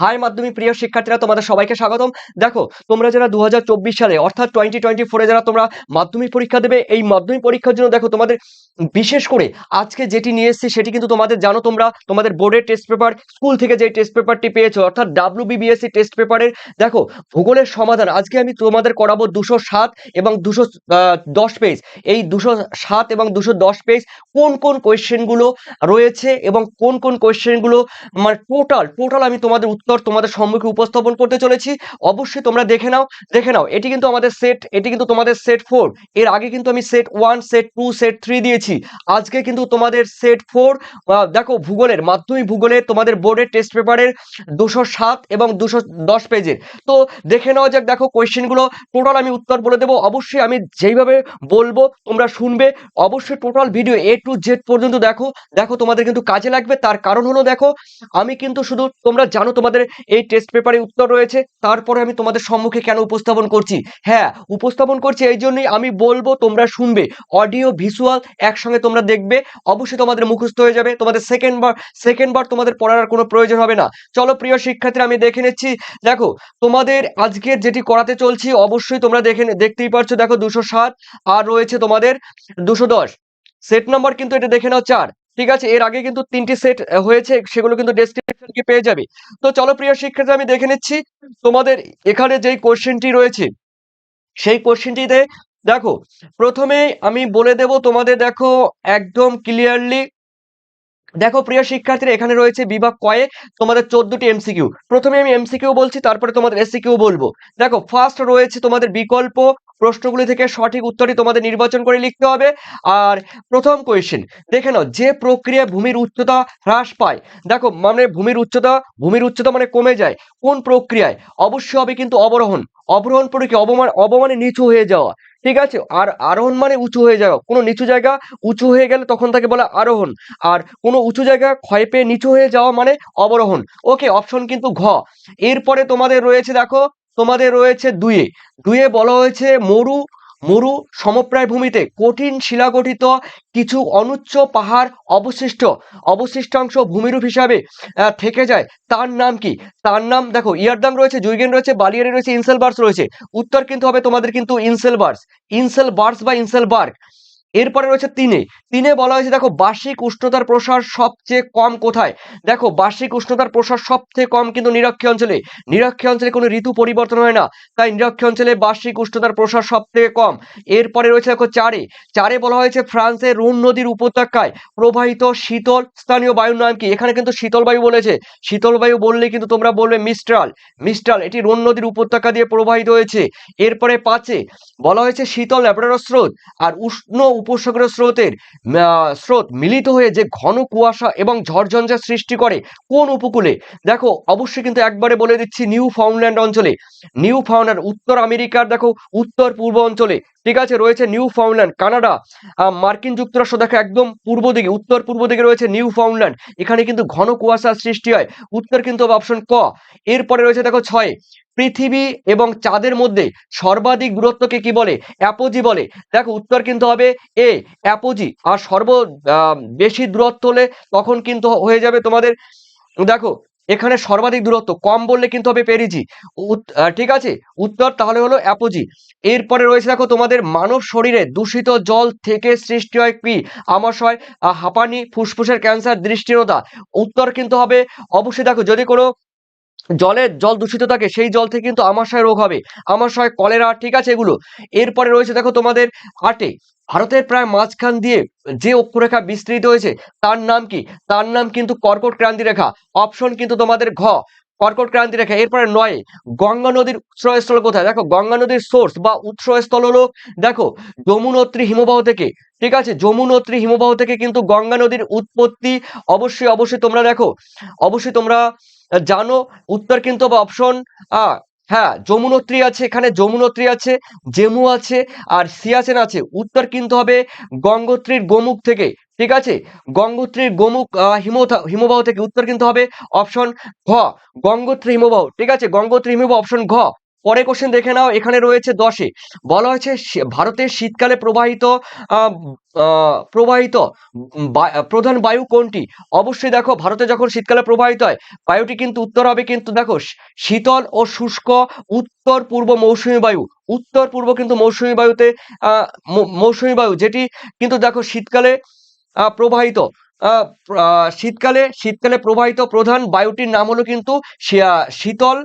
High মাধ্যমিক প্রিয় শিক্ষার্থীরা, তোমাদের সবাইকে স্বাগতম। দেখো, তোমরা যারা দু হাজার চব্বিশ সালে, অর্থাৎ টোয়েন্টি টোয়েন্টি ফোরে যারা তোমরা মাধ্যমিক পরীক্ষা দেবে, এই মাধ্যমিক পরীক্ষার জন্য দেখো তোমাদের বিশেষ করে আজকে যেটি নিয়ে এসেছি সেটি কিন্তু তোমাদের জানো তোমরা, তোমাদের বোর্ডের টেস্ট পেপার স্কুল থেকে যে টেস্ট পেপারটি পেয়েছ, অর্থাৎ ডাব্লিউ বিবিএসসি টেস্ট পেপারের দেখো, ভূগোলের সমাধান। আজকে আমি তোমাদের করাবো দুশো সাত এবং দুশো দশ পেজ এই দুশো সাত এবং দুশো দশ পেজ কোন কোন কোয়েশ্চেনগুলো রয়েছে এবং কোন কোন কোয়েশ্চেনগুলো মানে টোটাল টোটাল আমি তোমাদের উত্তর তোমাদের সম্মুখে উপস্থাপন করতে চলেছি। অবশ্যই তোমরা দেখে নাও দেখে নাও। এটি কিন্তু আমাদের সেট এটি কিন্তু তোমাদের সেট ফোর এর আগে কিন্তু আমি set one set two set three দিয়েছি। আজকে কিন্তু তোমাদের সেট ফোর দেখো ভূগোলের, মাধ্যমিক ভূগোলের তোমাদের বোর্ডের টেস্ট পেপারের দুশো সাত এবং দুশো দশ পেজের তো দেখে নেওয়া যাক, দেখো কোয়েশ্চেনগুলো টোটাল আমি উত্তর বলে দেবো। অবশ্যই আমি যেইভাবে বলব তোমরা শুনবে। অবশ্যই total video A to Z পর্যন্ত দেখো। দেখো তোমাদের কিন্তু কাজে লাগবে। তার কারণ হলো দেখো, আমি কিন্তু শুধু তোমরা জানো তোমাদের এই টেস্ট পেপারে উত্তর রয়েছে, তারপরে আমি তোমাদের সম্মুখে কেন উপস্থাপন করছি? হ্যাঁ উপস্থাপন করছি এই জন্যই আমি বলব তোমরা শুনবে অডিও ভিজুয়াল একসঙ্গে তোমরা দেখবে, অবশ্যই তোমাদের মুখস্থ হয়ে যাবে, তোমাদের সেকেন্ড বার সেকেন্ড বার তোমাদের পড়ার কোনো প্রয়োজন হবে না। চলো প্রিয় শিক্ষার্থীরা, আমি দেখে নিচ্ছি, দেখো, তোমাদের আজকে যেটি করাতে চলছি, অবশ্যই তোমরা দেখে দেখতেই পারছ, দেখো দুশো সাত, আর রয়েছে তোমাদের দুশো দশ। সেট নাম্বার কিন্তু এটা দেখে নাও, চার। ঠিক আছে, এর আগে কিন্তু তিনটি সেট হয়েছে, সেগুলো কিন্তু ডেসক্রিপশন কি পেয়ে যাবে। তো চলো প্রিয় শিক্ষার্থী, আমি দেখে নিচ্ছি, তোমাদের এখানে যেই কোশ্চেনটি রয়েছে, সেই কোশ্চেনটিতে দেখো, প্রথমে আমি বলে দেব তোমাদের, দেখো, একদম ক্লিয়ারলি দেখো প্রিয় শিক্ষার্থীরা, এখানে রয়েছে বিভাগ কয়ে তোমাদের চোদ্দটি এমসিকিউ প্রথমে আমি এমসিকিউ বলছি, তারপরে তোমাদের এসিকিউ বলব। দেখো ফার্স্ট রয়েছে তোমাদের বিকল্প প্রশ্নগুলি থেকে সঠিক উত্তরই তোমাদের নির্বাচন করে লিখতে হবে। আর প্রথম কোয়েশ্চেন দেখে নাও, যে প্রক্রিয়ায় ভূমির উচ্চতা হ্রাস পায়, দেখো মানে ভূমির উচ্চতা ভূমির উচ্চতা মানে কমে যায়, কোন প্রক্রিয়ায়? অবশ্যই হবে কিন্তু অবরোহণ অবরোহণ প্রক্রিয়া অবমান, অবমানে নিচু হয়ে যাওয়া, ঠিক আছে? আর আরোহণ মানে উঁচু হয়ে যাওয়া, কোনো নিচু জায়গা উঁচু হয়ে গেলে তখন তাকে বলা আরোহণ, আর কোনো উঁচু জায়গা ক্ষয় পেয়ে নিচু হয়ে যাওয়া মানে অবরোহণ ওকে অপশন কিন্তু ঘ, এরপরে তোমাদের রয়েছে, দেখো তোমাদের রয়েছে দুয়ে। দুয়ে বলা হয়েছে মরু মরু সমপ্রায় ভূমিতে কঠিন শিলাগঠিত কিছু অনুচ্চ পাহাড় অবশিষ্ট, অবশিষ্টাংশ ভূমিরূপ হিসাবে থেকে যায়। তার নাম কি? তার নাম দেখো ইয়ারদাং রয়েছে, জুইগেন রয়েছে, বালিয়ারি রয়েছে, ইনসেলবার্স রয়েছে। উত্তর কিন্তু হবে তোমাদের কিন্তু ইনসেলবার্স। ইনসেলবার্স বা ইনসেলবার্গ। এরপরে রয়েছে তিনে। তিনে বলা হয়েছে, দেখো, বার্ষিক উষ্ণতার প্রসার সবচেয়ে কম কোথায়? দেখো, বার্ষিক উষ্ণতার প্রসার সবচেয়ে কম কিন্তু নিরক্ষীয় অঞ্চলে। নিরক্ষীয় অঞ্চলে কোনো ঋতু পরিবর্তন হয় না, তাই নিরক্ষীয় অঞ্চলে বার্ষিক উষ্ণতার প্রসার সবথেকে কম। এরপরে রয়েছে, দেখো, চারে। চারে বলা হয়েছে, ফ্রান্সের রুন নদীর উপত্যকায় প্রবাহিত শীতল স্থানীয় বায়ুর নাম কি? এখানে কিন্তু শীতল বায়ু বলেছে। শীতল বায়ু বললে কিন্তু তোমরা বলবে মিস্ট্রাল। মিস্ট্রাল, এটি রুন নদীর উপত্যকা দিয়ে প্রবাহিত হয়েছে। এরপরে পাঁচে বলা হয়েছে শীতল ল্যাবরেটর স্রোত। আর উষ্ণ উপসাগরীয় স্রোতের স্রোত মিলিত হয়ে যে ঘন কুয়াশা এবং ঝড়ঝঞ্ঝার সৃষ্টি করে কোন উপকূলে? দেখো, অবশ্যই কিন্তু একবারে বলে দিচ্ছি নিউ ফাউন্ডল্যান্ড অঞ্চলে। নিউ ফাউন্ডল্যান্ড উত্তর আমেরিকার, দেখো, উত্তর পূর্ব অঞ্চলে। ঠিক আছে, রয়েছে নিউ ফাউন্ডল্যান্ড কানাডা মার্কিন যুক্তরাষ্ট্র, দেখো, একদম পূর্ব দিকে, উত্তর পূর্ব দিকে রয়েছে নিউ ফাউন্ডল্যান্ড এখানে কিন্তু ঘন কুয়াশার সৃষ্টি হয়। উত্তর কিন্তু অপশন ক। এরপরে রয়েছে, দেখো, ছয়। পৃথিবী এবং চাঁদের মধ্যে সর্বাধিক দূরত্বকে কি বলে? অ্যাপোজি বলে। দেখো, উত্তর কিন্তু হবে এ অ্যাপোজি। আর সর্ব বেশি দূরত্ব হলে তখন কিন্তু হয়ে যাবে তোমাদের, দেখো, এখানে সর্বাধিক দূরত্ব, কম বললে কিন্তু হবে পেরিজি। ঠিক আছে? উত্তর তাহলে হলো অ্যাপোজি। এরপরে রয়েছে দেখো তোমাদের মানব শরীরে দূষিত জল থেকে সৃষ্টি হয় কি? আমাশয় হাঁপানি, ফুসফুসের ক্যান্সার দৃষ্টিহীনতা উত্তর কিন্তু হবে, অবশ্যই দেখো, যদি কোনো জলের জল দূষিত থাকে, সেই জল থেকে কিন্তু আমাশয় রোগ হবে। আমাশয়, কলেরা, ঠিক আছে এগুলো। এরপরে রয়েছে, দেখো তোমাদের আটে। ভারতের প্রায় মাঝখান দিয়ে যে অক্ষরেখা বিস্তৃত হয়েছে, তার নাম কি? তার নাম কিন্তু কর্কট ক্রান্তি রেখা। অপশন কিন্তু তোমাদের ঘ, কর্কট ক্রান্তি রেখা। এরপরে নয়, গঙ্গা নদীর উৎসস্থল কোথায়? দেখো, গঙ্গা নদীর সোর্স বা উৎসস্থল হলো, দেখো, যমুনোত্রী হিমবাহ থেকে, ঠিক আছে? যমুনোত্রী হিমবাহ থেকে কিন্তু গঙ্গা নদীর উৎপত্তি অবশ্যই অবশ্যই তোমরা দেখো। অবশ্যই তোমরা জানো, উত্তর কিন্তু হবে অপশন আ। হ্যাঁ যমুনোত্রী আছে, এখানে যমুনোত্রী আছে, জেমু আছে, আর সিয়াচেন আছে। উত্তর কিন্তু হবে গঙ্গোত্রীর গোমুখ থেকে, ঠিক আছে? গঙ্গোত্রীর গোমুখ হিমবাহ থেকে উত্তর কিন্তু হবে অপশন ঘ, গঙ্গোত্রী হিমবাহ, ঠিক আছে? গঙ্গোত্রী হিমবাহ অপশন ঘ। পরে কোশ্চেন দেখে নাও, এখানে রয়েছে দশে। বলা হয়েছে ভারতের শীতকালে প্রবাহিত প্রবাহিত প্রধান বায়ু কোনটি? অবশ্যই দেখো, ভারতে যখন শীতকালে প্রবাহিত হয়, বায়ুটি কিন্তু উত্তর হবে কিন্তু দেখো শীতল ও শুষ্ক উত্তর পূর্ব মৌসুমী বায়ু। উত্তর পূর্ব কিন্তু মৌসুমী বায়ুতে মৌসুমী বায়ু, যেটি কিন্তু দেখো শীতকালে প্রবাহিত। শীতকালে শীতকালে প্রবাহিত প্রধান বায়ুটির নাম হলো কিন্তু শীতল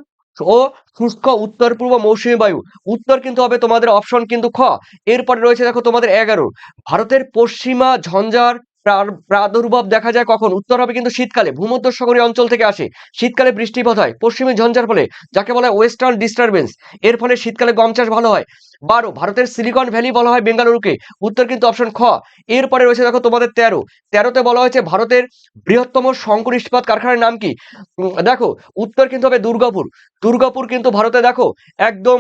ও শুষ্ক উত্তর পূর্ব মৌসুমী বায়ু। উত্তর কিন্তু হবে তোমাদের অপশন কিন্তু খ। এরপরে রয়েছে দেখো তোমাদের এগারো। ভারতের পশ্চিমা ঝঞ্ঝার প্রাদুর্ভাব দেখা যায় কখন? উত্তর হবে কিন্তু শীতকালে। ভূমধ্যসাগরীয় অঞ্চল থেকে আসে। শীতকালে বৃষ্টিপাত হয়। পশ্চিমী ঝঞ্ঝার ফলে, যাকে বলা হয় ওয়েস্টার্ন ডিস্টারবেন্স, এর ফলে শীতকালে গম চাষ ভালো হয়। বারো, ভারতের সিলিকন ভ্যালি বলা হয় বেঙ্গালুরুকে। উত্তর কিন্তু অপশন খ। এরপরে রয়েছে দেখো তোমাদের তেরো। তেরোতে বলা হয়েছে ভারতের বৃহত্তম শঙ্কর ইস্পাত কারখানার নাম কি? দেখো, উত্তর কিন্তু হবে দুর্গাপুর। দুর্গাপুর কিন্তু ভারতে দেখো, একদম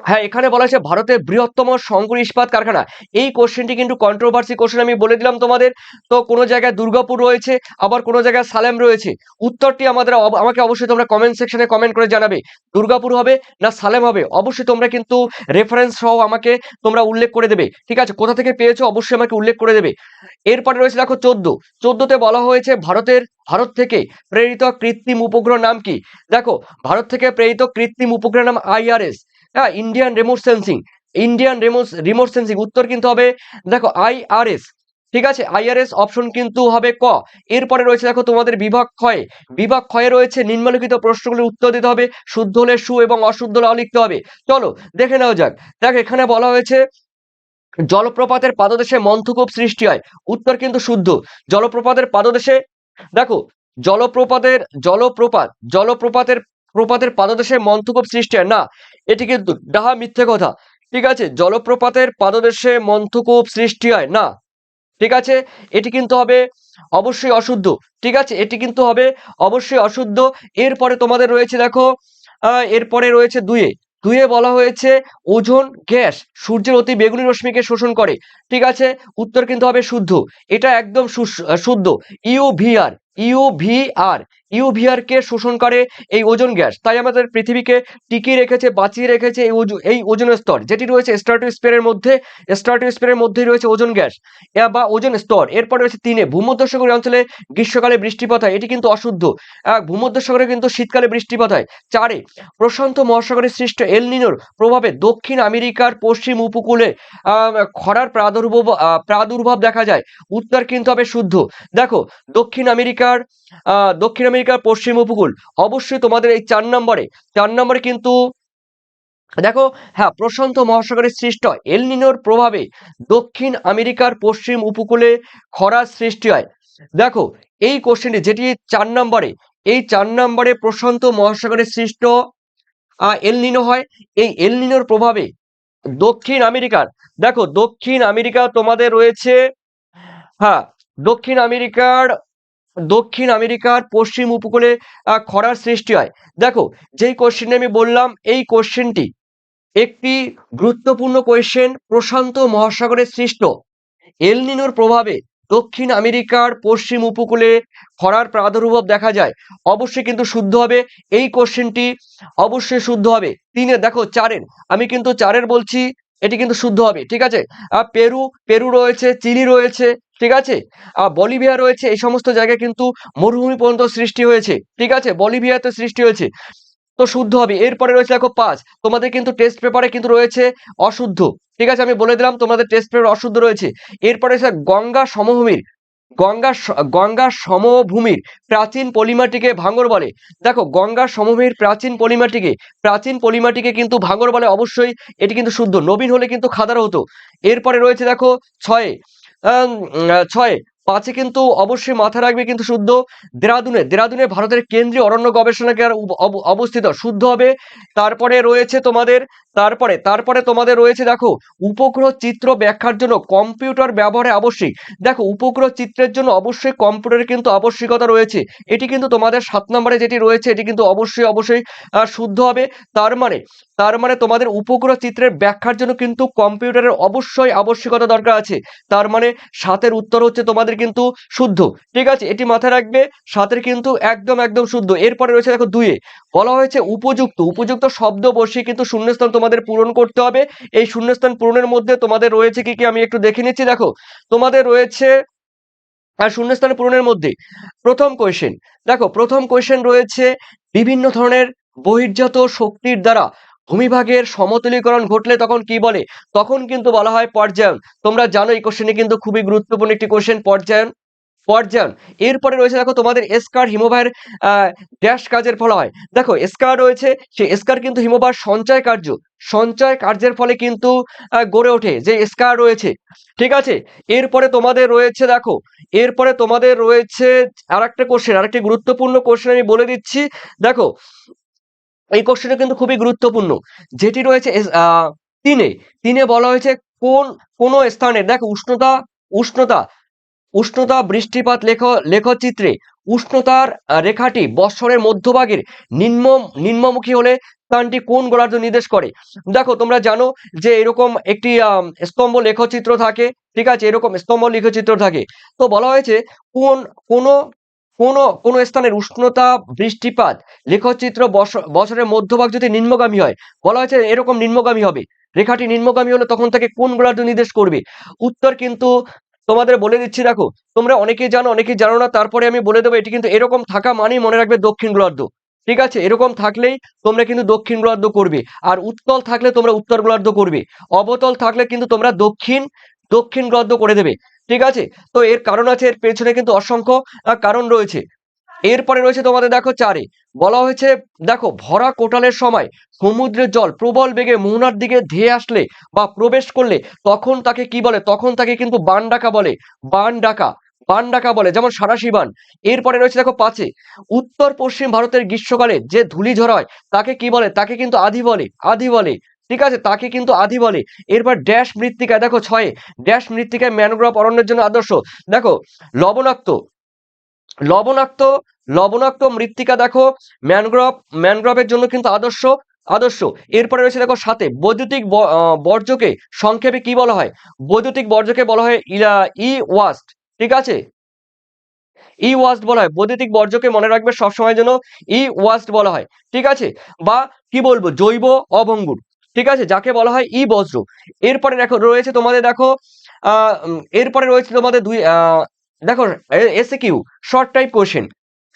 হ্যাঁ এখানে বলা হয়েছে ভারতের বৃহত্তম শঙ্কর ইস্পাত কারখানা। এই কোশ্চেনটি কিন্তু কন্ট্রোভার্সি কোশ্চেন আমি বলে দিলাম তোমাদের। তো কোনো জায়গায় দুর্গাপুর রয়েছে, আবার কোনো জায়গায় সালেম রয়েছে। উত্তরটি আমাদের আমাকে অবশ্যই তোমরা কমেন্ট সেকশনে কমেন্ট করে জানাবে। দুর্গাপুর হবে না সালেম হবে? অবশ্যই তোমরা কিন্তু রেফারেন্স সহ আমাকে তোমরা উল্লেখ করে দেবে। ঠিক আছে? কোথা থেকে পেয়েছ অবশ্যই আমাকে উল্লেখ করে দেবে। এরপরে রয়েছে দেখো চোদ্দ। চোদ্দতে বলা হয়েছে ভারতের, ভারত থেকে প্রেরিত কৃত্রিম উপগ্রহ নাম কি? দেখো, ভারত থেকে প্রেরিত কৃত্রিম উপগ্রহ নাম আইআরএস হ্যাঁ Indian remote sensing Indian remote remote sensing উত্তর কিন্তু হবে, দেখো আইআরএস ঠিক আছে? আইআরএস অপশন কিন্তু হবে ক। এরপরে রয়েছে, দেখো, তোমাদের বিভাগ ক্ষয়ে। বিভাগ ক্ষয়ে রয়েছে, নিম্নলিখিত প্রশ্নগুলির উত্তর দিতে হবে, শুদ্ধ হলে সু এবং অশুদ্ধ হলে লিখতে হবে। চলো, দেখে নেওয়া যাক। দেখ, এখানে বলা হয়েছে, জলপ্রপাতের পাদদেশে মন্থকূপ সৃষ্টি হয়। উত্তর কিন্তু শুদ্ধ। জলপ্রপাতের পাদদেশে, দেখো, জলপ্রপাতের, জলপ্রপাত, জলপ্রপাতের প্রপাতের পাদদেশে মন্থকূপ সৃষ্টি হয়। না, এটি কিন্তু ডাহা মিথ্যে কথা। ঠিক আছে, জলপ্রপাতের পাদদেশে মন্থকূপ সৃষ্টি হয়। না, ঠিক আছে, এটি কিন্তু হবে অবশ্যই অশুদ্ধ। ঠিক আছে, এটি কিন্তু হবে অবশ্যই অশুদ্ধ। এরপরে তোমাদের রয়েছে দেখো এরপরে রয়েছে দুয়ে। দুয়ে বলা হয়েছে ওজোন, গ্যাস, সূর্যের অতি বেগুনি রশ্মিকে শোষণ করে। ঠিক আছে, উত্তর কিন্তু হবে শুদ্ধ। এটা একদম সুস- ভি আর ইউভিআর ভি ইউভিআর কে শোষণ করে এই ওজোন গ্যাস। তাই আমাদের পৃথিবীকে টিকিয়ে রেখেছে বাঁচিয়ে রেখেছে এই এই ওজনের স্তর যেটি রয়েছে স্ট্রাটোস্ফিয়ারের মধ্যে স্ট্রাটোস্ফিয়ারের মধ্যেই রয়েছে ওজোন গ্যাস। বা ওজন স্তর এরপরে রয়েছে তিনে ভূমধ্যসাগরীয় অঞ্চলে গ্রীষ্মকালে বৃষ্টিপাত হয় এটি কিন্তু অশুদ্ধ। আহ, ভূমধ্যসাগরে কিন্তু শীতকালে বৃষ্টিপাত হয়। চারে প্রশান্ত মহাসাগরের সৃষ্ট এলনিনোর প্রভাবে দক্ষিণ আমেরিকার পশ্চিম উপকূলে খরার প্রাদুর্ভাব প্রাদুর্ভাব দেখা যায়। উত্তর কিন্তু হবে শুদ্ধ। দেখো দক্ষিণ আমেরিকার দক্ষিণ আমেরিকার পশ্চিম উপকূল। অবশ্যই তোমাদের এই চার নম্বরে। চার নম্বরে কিন্তু দেখো হ্যাঁ প্রশান্ত মহাসাগরের সৃষ্ট এল নিনোর প্রভাবে দক্ষিণ আমেরিকার পশ্চিম উপকূলে খরার সৃষ্টি হয়। দেখো এই কোশ্চেনটি যেটি চার নম্বরে এই চার নম্বরে প্রশান্ত মহাসাগরের সৃষ্ট আহ, এল নিনো হয়। এই এল নিনোর প্রভাবে দক্ষিণ আমেরিকার দেখো দক্ষিণ আমেরিকা তোমাদের রয়েছে হ্যাঁ দক্ষিণ আমেরিকার দক্ষিণ আমেরিকার পশ্চিম উপকূলে খরার সৃষ্টি হয়। দেখো, যেই কোশ্চেনটি আমি বললাম, এই কোশ্চেনটি একটি গুরুত্বপূর্ণ কোয়েশ্চেন প্রশান্ত মহাসাগরে সৃষ্ট। এলনিনোর প্রভাবে দক্ষিণ আমেরিকার পশ্চিম উপকূলে খরার প্রাদুর্ভাব দেখা যায়। অবশ্যই কিন্তু শুদ্ধ হবে। এই কোশ্চেনটি অবশ্যই শুদ্ধ হবে। তিনে, দেখো, চারের। আমি কিন্তু চারের বলছি, এটি কিন্তু শুদ্ধ হবে। ঠিক আছে? পেরু পেরু রয়েছে, চিলি রয়েছে ঠিক আছে? আর বলিভিয়া রয়েছে, এই সমস্ত জায়গায় কিন্তু মরুভূমি পর্যন্ত সৃষ্টি হয়েছে। ঠিক আছে? বলিভিয়াতে সৃষ্টি হয়েছে। তো শুদ্ধ হবে। এরপরে রয়েছে দেখো পাঁচ। তোমাদের কিন্তু টেস্ট পেপারে কিন্তু রয়েছে অশুদ্ধ। ঠিক আছে? আমি বলে দিলাম, তোমাদের টেস্ট পেপার অশুদ্ধ রয়েছে। এরপরে রয়েছে গঙ্গা সমভূমির। গঙ্গা গঙ্গা সমভূমির প্রাচীন পলিমাটিকে ভাঙর বলে। দেখো, গঙ্গা সমভূমির প্রাচীন পলিমাটিকে প্রাচীন পলিমাটিকে কিন্তু ভাঙর বলে অবশ্যই। এটি কিন্তু শুদ্ধ। নবীন হলে কিন্তু খাদার হতো। এরপরে রয়েছে দেখো ছয়ে। আম, আহ, ছয়ে পাঁচে কিন্তু অবশ্যই মাথা রাখবে কিন্তু শুদ্ধ দেরাদুনে দেরাদুনে ভারতের কেন্দ্রীয় অরণ্য গবেষণাগার অবস্থিত, শুদ্ধ হবে। তারপরে রয়েছে তোমাদের, তারপরে তারপরে তোমাদের রয়েছে দেখো, উপগ্রহ চিত্র ব্যাখ্যার জন্য কম্পিউটার ব্যবহারে আবশ্যিক। দেখো, উপগ্রহ চিত্রের জন্য অবশ্যই কম্পিউটারের কিন্তু আবশ্যিকতা রয়েছে। এটি কিন্তু তোমাদের সাত নম্বরে যেটি রয়েছে, এটি কিন্তু অবশ্যই অবশ্যই শুদ্ধ হবে। তার মানে তার মানে তোমাদের উপগ্রহ চিত্রের ব্যাখ্যার জন্য কিন্তু কম্পিউটারের অবশ্যই আবশ্যিকতা দরকার আছে। তার মানে সাতের উত্তর হচ্ছে তোমাদের কিন্তু শুদ্ধ। ঠিক আছে, এটি মাথায় রাখবে, সাতের কিন্তু একদম একদম শুদ্ধ। এরপরে রয়েছে দেখো দুইয়ে। বলা হয়েছে উপযুক্ত। উপযুক্ত শব্দ বসিয়ে কিন্তু শূন্যস্থান তোমাদের পূরণ করতে হবে। এই শূন্যস্থান পূরণের মধ্যে তোমাদের রয়েছে কি কি আমি একটু দেখে নিচ্ছি, দেখো। তোমাদের রয়েছে আর শূন্যস্থান পূরণের মধ্যে। প্রথম কোয়েশ্চেন দেখো, প্রথম কোয়েশ্চেন রয়েছে বিভিন্ন ধরনের বহির্জাত শক্তির দ্বারা ভূমিভাগের সমতলীকরণ ঘটলে তখন কি বলে? তখন কিন্তু বলা হয় পর্যায়ন। তোমরা জানো এই কোশ্চেনে কিন্তু খুবই গুরুত্বপূর্ণ একটি কোশ্চেন পর্যায়ন। পর্যায়ন। এরপরে রয়েছে দেখো তোমাদের এসকার হিমবাহের ড্যাশ কাজের ফলে হয়। দেখো এসকার রয়েছে সেই এসকার কিন্তু হিমবাহ সঞ্চয় কার্য। সঞ্চয় কার্যের ফলে কিন্তু গড়ে ওঠে যে এসকার রয়েছে। ঠিক আছে? এরপরে তোমাদের রয়েছে দেখো, এরপরে তোমাদের রয়েছে আর একটা কোশ্চেন আর একটি গুরুত্বপূর্ণ কোশ্চেন আমি বলে দিচ্ছি। দেখো এই কোশ্চেনটা কিন্তু খুবই গুরুত্বপূর্ণ। যেটি রয়েছে তিনে। তিনে বলা হয়েছে কোন কোন স্থানে, দেখো উষ্ণতা উষ্ণতা উষ্ণতা বৃষ্টিপাত লেখ, লেখচিত্রে উষ্ণতার রেখাটি বৎসরের মধ্যভাগের নিম্ন, নিম্নমুখী হলে স্থানটি কোন গোলার্ধ নির্দেশ করে? দেখো, তোমরা জানো যে এরকম একটি স্তম্ভ লেখচিত্র থাকে, ঠিক আছে? এরকম স্তম্ভ লেখচিত্র থাকে। তো বলা হয়েছে কোন কোন কোন, কোনো স্থানের উষ্ণতা, বৃষ্টিপাত, লেখচিত্র বছ- বছরের মধ্যভাগ যদি নিম্নগামী হয়, বলা হয়েছে এরকম নিম্নগামী হবে। রেখাটি নিম্নগামী হলে তখন তাকে কোন গোলার্ধ নির্দেশ করবে? উত্তর কিন্তু তোমাদের বলে দিচ্ছি, দেখো, তোমরা অনেকেই জানো অনেকেই জানো না, তারপরে আমি বলে দেবো, এটি কিন্তু এরকম থাকা মানেই মনে রাখবে দক্ষিণ গোলার্ধ। ঠিক আছে, এরকম থাকলেই তোমরা কিন্তু দক্ষিণ গোলার্ধ করবে, আর উত্তল থাকলে তোমরা উত্তর গোলার্ধ করবে। অবতল থাকলে কিন্তু তোমরা দক্ষিণ দক্ষিণ গোলার্ধ করে দেবে। ঠিক আছে? তো এর কারণ আছে, এর পেছনে কিন্তু অসংখ্য কারণ রয়েছে। এরপরে রয়েছে তোমাদের দেখো চারে। বলা হয়েছে, দেখো, ভরা কোটালের সময় সমুদ্রের জল প্রবল বেগে মোহনার দিকে ধেয়ে আসলে বা প্রবেশ করলে তখন তাকে কি বলে? তখন তাকে কিন্তু বান ডাকা বলে। বান ডাকা বান ডাকা বলে, যেমন সারাশি বান। এরপরে রয়েছে দেখো পাঁচে। উত্তর পশ্চিম ভারতের গ্রীষ্মকালে যে ধূলি ঝড় হয় তাকে কি বলে? তাকে কিন্তু আধি বলে আধি বলে। ঠিক আছে? তাকে কিন্তু আধি বলে। এরপর ড্যাশ মৃত্তিকায়, দেখো ছয়ে। ড্যাশ মৃত্তিকায় ম্যানগ্রোভ অরণ্যের জন্য আদর্শ। দেখো, লবণাক্ত। লবণাক্ত লবণাক্ত মৃত্তিকা, দেখো, ম্যানগ্রোভ, ম্যানগ্রোভের জন্য কিন্তু আদর্শ আদর্শ। এরপরে রয়েছে, দেখো, সাথে বৈদ্যুতিক বর্জ্যকে সংক্ষেপে কি বলা হয়? বৈদ্যুতিক বর্জ্যকে বলা হয় ই ওয়াস্ট। ঠিক আছে? ই ওয়াস্ট বলা হয়। বৈদ্যুতিক বর্জ্যকে মনে রাখবে সবসময় যেন ই ওয়াস্ট বলা হয়। ঠিক আছে? বা কি বলব? জৈব অভঙ্গুর। ঠিক আছে? যাকে বলা হয় ই বজ্র। এরপরে দেখো, রয়েছে তোমাদের দেখো এরপরে রয়েছে তোমাদের দুই দেখো এসে Q short type question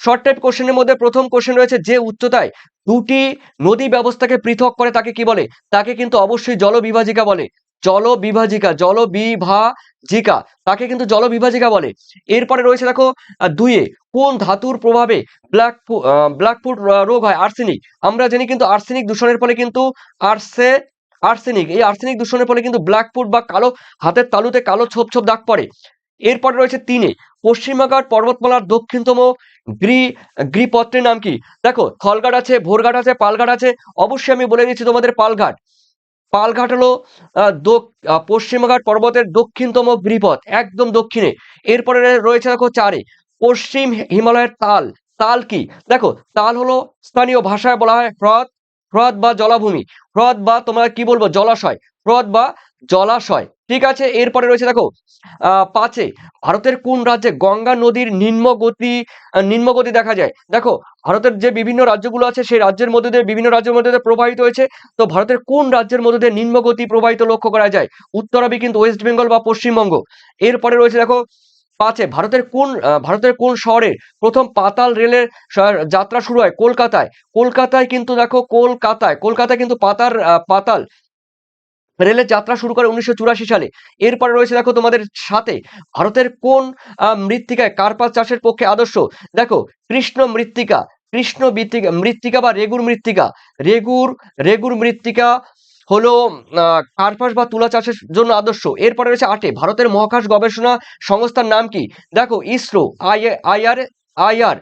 short type কোশ্চেনের মধ্যে প্রথম কোশ্চেন রয়েছে যে উচ্চতায় দুটি নদী ব্যবস্থাকে পৃথক করে তাকে কি বলে? তাকে কিন্তু অবশ্যই জলবিভাজিকা বলে। জল বিভাজিকা জল বিভাজিকা তাকে কিন্তু জল বিভাজিকা বলে। এরপরে রয়েছে দেখো দুইয়ে, কোন ধাতুর প্রভাবে ব্ল্যাক ব্ল্যাকফুট রোগ হয়? আর্সেনিক। আমরা জানি কিন্তু আর্সেনিক দূষণের ফলে কিন্তু আর্সে, আর্সেনিক, এই আর্সেনিক দূষণের ফলে কিন্তু ব্ল্যাকফুট বা কালো হাতের তালুতে কালো ছোপ ছোপ দাগ পড়ে। এরপরে রয়েছে তিনে, পশ্চিমাঘাট পর্বতমালার দক্ষিণতম গ্রি গ্রিপত্রের নাম কি? দেখো, থলঘাট আছে, ভোরঘাট আছে, পালঘাট আছে। অবশ্যই আমি বলে দিচ্ছি তোমাদের পালঘাট। পালঘাট হলো পশ্চিমঘাট পর্বতের দক্ষিণতম গিরিপথ একদম দক্ষিণে। এরপরে রয়েছে দেখো চারে, পশ্চিম হিমালয়ের তাল। তাল কি? দেখো, তাল হলো স্থানীয় ভাষায় বলা হয় হ্রদ হ্রদ বা জলাভূমি। হ্রদ বা, তোমরা কি বলব? জলাশয়। হ্রদ বা জলাশয়। ঠিক আছে এরপরে রয়েছে দেখো পাঁচে ভারতের কোন রাজ্যে গঙ্গা নদীর নিম্ন গতি আহ, নিম্ন গতি দেখা যায়? দেখো ভারতের যে বিভিন্ন রাজ্যগুলো আছে সেই রাজ্যের মধ্যে দিয়ে বিভিন্ন রাজ্যের মধ্যে দিয়ে প্রবাহিত হয়েছে। তো ভারতের কোন রাজ্যের মধ্যে দিয়ে নিম্নগতি প্রবাহিত লক্ষ্য করা যায়? উত্তর উত্তরাবি কিন্তু ওয়েস্ট বেঙ্গল বা পশ্চিমবঙ্গ। এরপরে রয়েছে দেখো পাঁচে ভারতের কোন ভারতের কোন শহরে প্রথম পাতাল রেলের যাত্রা শুরু হয়? কলকাতায়। কলকাতায় কিন্তু দেখো কলকাতায় কলকাতায় কিন্তু পাতার পাতাল রেলের যাত্রা শুরু করে উনিশশো চুরাশি সালে। এরপরে রয়েছে দেখো তোমাদের সাথে ভারতের কোন মৃত্তিকায় কার্পাস চাষের পক্ষে আদর্শ? দেখো, কৃষ্ণ মৃত্তিকা কৃষ্ণ মৃত্তিকা মৃত্তিকা বা রেগুর মৃত্তিকা। রেগুর রেগুর মৃত্তিকা হলো কার্পাস বা তুলা চাষের জন্য আদর্শ। এরপরে রয়েছে আটে, ভারতের মহাকাশ গবেষণা সংস্থার নাম কি? দেখো, ISRO, I IR IR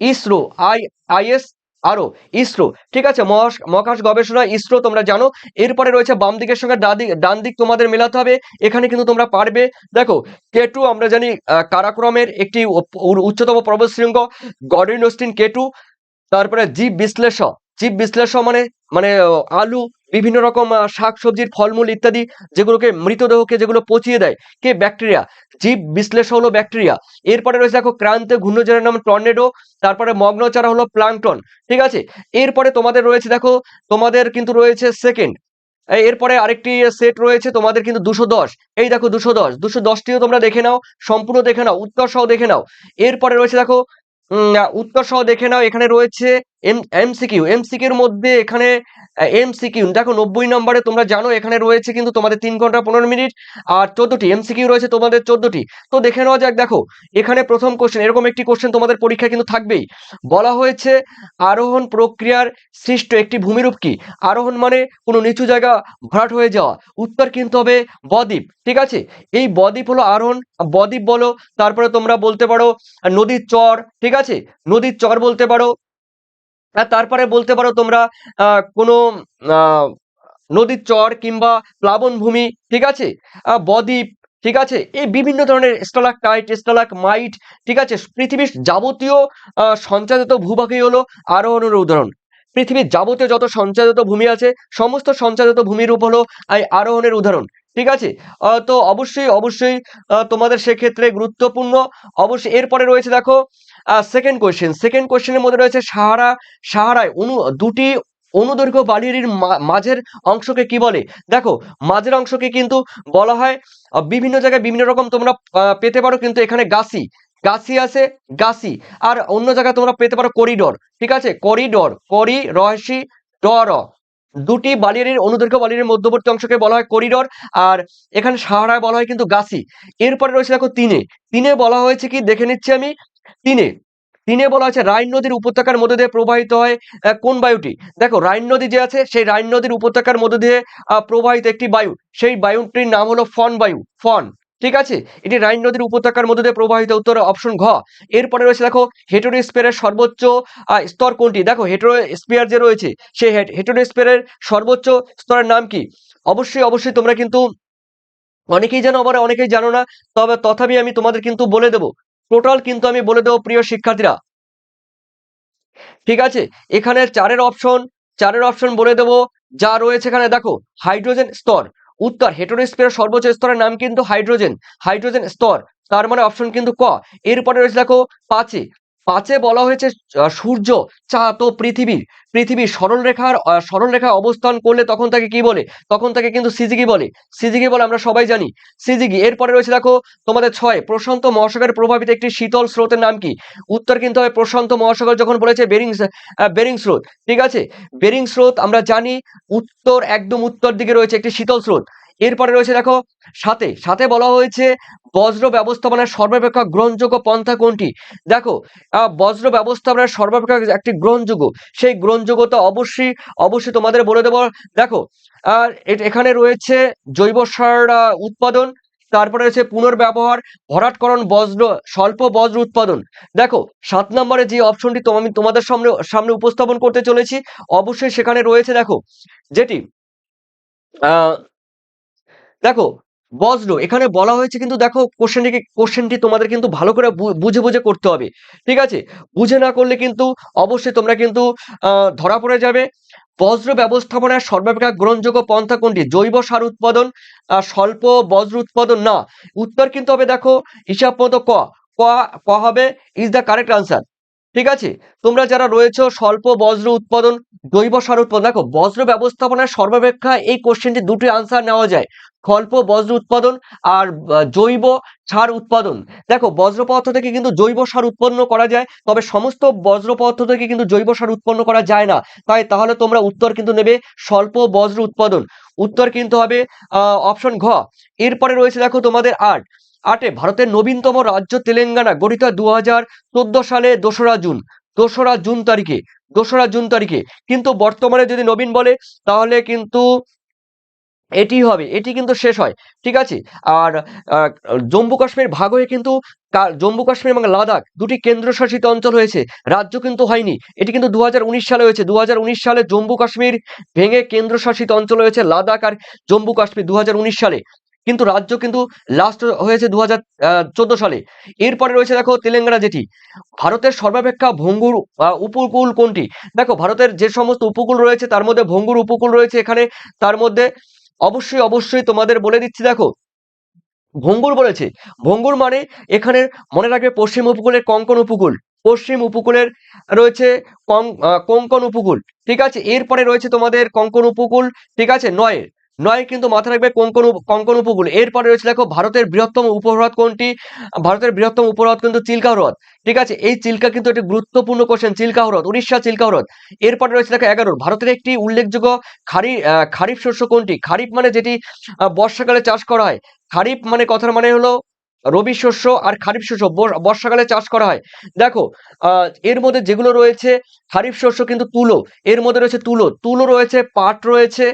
ISRO, I IS আরও, ইসরো। ঠিক আছে মহাকাশ মহাকাশ গবেষণা, ইসরো তোমরা জানো। এরপরে রয়েছে বাম দিকের সঙ্গে ডান দিক তোমাদের মেলাতে হবে। এখানে কিন্তু তোমরা পারবে। দেখো কেটু আমরা জানি কারাক্রমের একটি উচ্চতম পর্বত শৃঙ্গ গডিনোস্টিন কেটু তারপরে জীব বিশ্লেষক জীব বিশ্লেষণ মানে মানে আলু বিভিন্ন রকম আহ, শাকসবজির ফলমূল ইত্যাদি যেগুলোকে মৃতদেহকে যেগুলো পচিয়ে দেয় কে? ব্যাকটেরিয়া। জীব বিশ্লেষণ হলো ব্যাকটেরিয়া। এরপরে রয়েছে দেখো ক্রান্তীয় ঘূর্ণঝড়ের নাম টর্নেডো তারপরে মগ্নচারা হলো প্লাংটন ঠিক আছে? এরপরে তোমাদের রয়েছে দেখো তোমাদের কিন্তু রয়েছে সেকেন্ড। এরপরে আরেকটি সেট রয়েছে তোমাদের কিন্তু দুশো দশ। এই দেখো দুশো দশ। দুশো দশটিও তোমরা দেখে নাও সম্পূর্ণ দেখে নাও উত্তর সহ দেখে নাও। এরপরে রয়েছে দেখো উত্তর সহ দেখে নাও এখানে রয়েছে এম, এমসিকিউ, এমসিকিউর মধ্যে এখানে এমসিকিউ, দেখো নব্বই নম্বরে তোমরা জানো এখানে রয়েছে কিন্তু তোমাদের তিন ঘণ্টা পনেরো মিনিট, আর চোদ্দটি, এমসিকিউ রয়েছে তোমাদের চোদ্দটি। তো দেখে নেওয়া যাক, দেখো, এখানে প্রথম কোশ্চেন এরকম একটি কোশ্চেন তোমাদের পরীক্ষা কিন্তু থাকবেই। বলা হয়েছে, আরোহণ প্রক্রিয়ার সৃষ্ট একটি ভূমিরূপ কি? আরোহণ মানে কোনো নিচু জায়গা ভরাট হয়ে যাওয়া। উত্তর কিন্তু হবে বদ্বীপ, ঠিক আছে? এই বদ্বীপ হলো আরোহণ বদ্বীপ বলো, তারপরে তোমরা বলতে পারো, নদীর চর, ঠিক আছে? নদীর চর বলতে পারো তারপরে বলতে পারো তোমরা কোনো নদীর চর কিংবা প্লাবন ভূমি ঠিক আছে? বদ্বীপ ঠিক আছে? এই বিভিন্ন ধরনের স্টলাক টাইট স্টলাক মাইট ঠিক আছে? পৃথিবীর যাবতীয় আহ, সঞ্চারিত ভূভাগই হলো আরোহণের উদাহরণ। পৃথিবীর যাবতীয় যত সঞ্চারিত ভূমি আছে, সমস্ত সঞ্চারিত ভূমির উপর হলো এই আরোহণের উদাহরণ। ঠিক আছে? তো অবশ্যই অবশ্যই তোমাদের সেক্ষেত্রে গুরুত্বপূর্ণ। অবশ্যই, এরপরে রয়েছে দেখো সেকেন্ড কোয়েশ্চেন সেকেন্ড কোয়েশ্চেনের মধ্যে রয়েছে সাহারা, সাহারায় অনু, দুটি অনুদৈর্ঘ্য বালির মাঝের অংশকে কি বলে? দেখো, মাঝের অংশকে কিন্তু বলা হয় বিভিন্ন জায়গায় বিভিন্ন রকম তোমরা পেতে পারো, কিন্তু এখানে গাছি। গাছি আছে, গাছি। আর অন্য জায়গায় তোমরা পেতে পারো করিডর, ঠিক আছে? করিডর, করি রহসি ডর দুটি বালিয়ারির অনুদৈর্ঘ্য বালিয়ারির মধ্যবর্তী অংশকে বলা হয় করিডর, আর এখানে সাহারায় বলা হয় কিন্তু গাছি। এরপরে রয়েছে দেখো তিনে। তিনে বলা হয়েছে কি? দেখে নিচ্ছি আমি। তিনে। তিনে বলা হয়েছে, রাইন নদীর উপত্যকার মধ্যে দিয়ে প্রবাহিত হয় কোন বায়ুটি? দেখো, রাইন নদী যে আছে, সেই রাইন নদীর উপত্যকার মধ্যে দিয়ে প্রবাহিত একটি বায়ু। সেই বায়ুটির নাম হলো ফন বায়ু, ফন। ঠিক আছে? এটি রাইন নদীর উপত্যকার মধ্যে দিয়ে প্রবাহিত, উত্তর অপশন ঘ। এরপরে রয়েছে দেখো হেটোরোস্পিয়ারের সর্বোচ্চ স্তর কোনটি? দেখো হেটোরোস্পিয়ার যে রয়েছে সেই হেটোরোস্পিয়ারের সর্বোচ্চ স্তরের নাম কি? অবশ্যই অবশ্যই তোমরা কিন্তু অনেকেই জানো, আবার অনেকেই জানো না, তবে তথাপি আমি তোমাদের কিন্তু বলে দেবো। টোটাল কিন্তু আমি বলে দেবো, প্রিয় শিক্ষার্থীরা। ঠিক আছে? এখানে চারের অপশন চারের অপশন বলে দেবো, যা রয়েছে এখানে দেখো, হাইড্রোজেন স্তর। উত্তর হেটোরোস্পিয়ার সর্বোচ্চ স্তরের নাম কিন্তু হাইড্রোজেন হাইড্রোজেন স্তর, তার মানে অপশন কিন্তু ক। এরপরে রয়েছে দেখো পাঁচে পাঁচে বলা হয়েছে সূর্য চাঁদ ও পৃথিবীর পৃথিবীর সরল রেখার আহ, সরল রেখায় অবস্থান করলে তখন তাকে কি বলে? তখন তাকে কিন্তু সিজিগি বলে। সিজিগি বলে আমরা সবাই জানি। সিজিগি এরপরে রয়েছে দেখো তোমাদের ছয় প্রশান্ত মহাসাগরের প্রভাবিত একটি শীতল স্রোতের নাম কি? উত্তর কিন্তু হবে প্রশান্ত মহাসাগর যখন বলেছে বেরিং বেরিং স্রোত। ঠিক আছে? বেরিং স্রোত আমরা জানি উত্তর একদম উত্তর দিকে রয়েছে একটি শীতল স্রোত। এরপরে রয়েছে দেখো সাথে সাথে বলা হয়েছে বজ্র ব্যবস্থাপনার সর্বাপেক্ষা গ্রহণযোগ্য পন্থা কোনটি? দেখো বজ্র ব্যবস্থাপনার সর্বাপেক্ষা একটি গ্রহণযোগ্য। সেই গ্রহণযোগ্যতা অবশ্যই অবশ্যই তোমাদের বলে দেবো। দেখো আর এখানে রয়েছে জৈব সার উৎপাদন তারপরে রয়েছে পুনর্ব্যবহার ভরাটকরণ বজ্র স্বল্প বজ্র উৎপাদন। দেখো সাত নম্বরে যে অপশনটি আমি তোমাদের সামনে সামনে উপস্থাপন করতে চলেছি অবশ্যই সেখানে রয়েছে দেখো যেটি আহ, দেখো, বজ্র, এখানে বলা হয়েছে কিন্তু দেখো কোশ্চেনটিকে কোশ্চেনটি তোমাদের কিন্তু ভালো করে বুঝে বুঝে করতে হবে, ঠিক আছে? বুঝে না করলে কিন্তু অবশ্যই তোমরা কিন্তু ধরা পড়ে যাবে। বজ্র ব্যবস্থাপনার সর্বাপেক্ষা গ্রহণযোগ্য পন্থা কোনটি? জৈব সার উৎপাদন স্বল্প বজ্র উৎপাদন? না। উত্তর কিন্তু হবে দেখো, হিসাব মতো ক। ক হবে ইজ দ্য কারেক্ট আনসার ঠিক আছে? তোমরা যারা রয়েছে, স্বল্প, বজ্র উৎপাদন, জৈব সার উৎপাদন, দেখো, বজ্র ব্যবস্থাপনার সর্বাপেক্ষা এই কোশ্চেনটি দুটি আনসার নেওয়া যায়। স্বল্প, বজ্র উৎপাদন আর জৈব সার উৎপাদন। দেখো, বজ্র পদার্থ থেকে কিন্তু জৈব সার উৎপন্ন করা যায়, তবে সমস্ত বজ্র পদার্থ থেকে কিন্তু জৈব সার উৎপন্ন করা যায় না। তাই তাহলে তোমরা উত্তর কিন্তু নেবে, স্বল্প, বজ্র উৎপাদন। উত্তর কিন্তু হবে অপশন ঘ। এরপরে রয়েছে, দেখো, তোমাদের আট আটে ভারতের নবীনতম রাজ্য তেলেঙ্গানা, গঠিত দু হাজার চোদ্দ সালে দোসরা জুন। দোসরা জুন তারিখে, দোসরা জুন তারিখে। কিন্তু বর্তমানে যদি নবীন বলে, তাহলে কিন্তু এটি হবে, এটি কিন্তু শেষ হয়, ঠিক আছে? আর জম্মু কাশ্মীর ভাগ হয়ে কিন্তু জম্মু কাশ্মীর এবং লাদাখ দুটি কেন্দ্রশাসিত অঞ্চল হয়েছে, রাজ্য কিন্তু হয়নি। এটি কিন্তু দু হাজার উনিশ সালে হয়েছে দু হাজার উনিশ সালে জম্মু কাশ্মীর ভেঙে কেন্দ্রশাসিত অঞ্চল হয়েছে, লাদাখ আর জম্মু কাশ্মীর দু হাজার উনিশ সালে। কিন্তু রাজ্য কিন্তু লাস্ট হয়েছে দু হাজার চোদ্দ সালে। এরপরে রয়েছে দেখো তেলেঙ্গানা যেটি ভারতের সর্বাপেক্ষা ভঙ্গুর উপকূল কোনটি? দেখো ভারতের যে সমস্ত উপকূল রয়েছে তার মধ্যে ভঙ্গুর উপকূল রয়েছে এখানে। তার মধ্যে অবশ্যই অবশ্যই তোমাদের বলে দিচ্ছি দেখো ভঙ্গুর বলেছে। ভঙ্গুর মানে এখানে মনে রাখবে পশ্চিম উপকূলের কঙ্কন উপকূল। পশ্চিম উপকূলের রয়েছে কং- আহ, উপকূল। ঠিক আছে? এরপরে রয়েছে তোমাদের কঙ্কন উপকূল। ঠিক আছে? নয়ের নয় কিন্তু মাথায় রাখবে কোঙ্কন কঙ্কন উপকূল। এরপরে রয়েছে দেখো, ভারতের বৃহত্তম উপহ্রদ কোনটি? ভারতের বৃহত্তম উপহ্রদ কিন্তু চিল্কা হ্রদ। ঠিক আছে, এই চিল্কা কিন্তু একটি গুরুত্বপূর্ণ কোশ্চেন চিল্কা হ্রদ, উড়িষ্যা চিল্কা হ্রদ। এরপরে রয়েছে দেখো এগারো। ভারতের একটি উল্লেখযোগ্য খারি খারিফ শস্য কোনটি? খারিফ মানে যেটি বর্ষাকালে চাষ করা হয়। খারিফ মানে কথার মানে হলো রবি শস্য আর খারিফ শস্য বর্ষাকালে চাষ করা হয়। দেখো এর মধ্যে যেগুলো রয়েছে, খারিফ শস্য কিন্তু তুলো। এর মধ্যে রয়েছে তুলো। তুলো রয়েছে, পাট রয়েছে